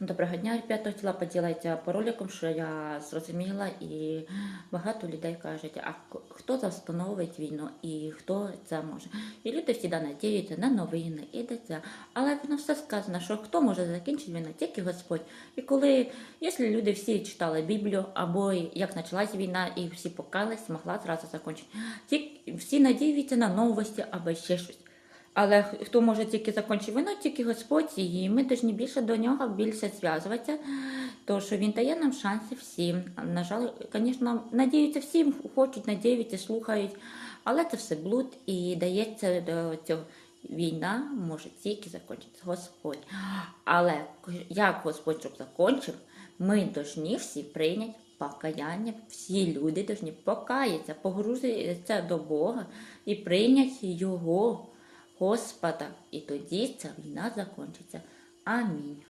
Доброго дня, ребята. Хотіла поділитися по роликам, що я зрозуміла, і багато людей кажуть, а хто застановить війну і хто це може. І люди всі надіються на новини і це. Але воно все сказано, що хто може закінчити війну, тільки Господь. І коли, якщо люди всі читали Біблію, або як почалась війна, і всі покались, могла зразу закінчити. Ті, всі надіються на новості або ще щось. Але хто може тільки закінчити війну, тільки Господь, і ми повинні більше до нього більше зв'язуватися, тому що він дає нам шанси всім. На жаль, звісно, надіються всім, хочуть, надіються, слухають, але це все блуд і дається до цього. Війна може тільки закінчити Господь. Але як Господь щоб закінчив, ми повинні всі прийняти покаяння. Всі люди повинні покаятися, погрузитися до Бога і прийняти Його. Господа, і тоді ця війна закінчиться. Амінь.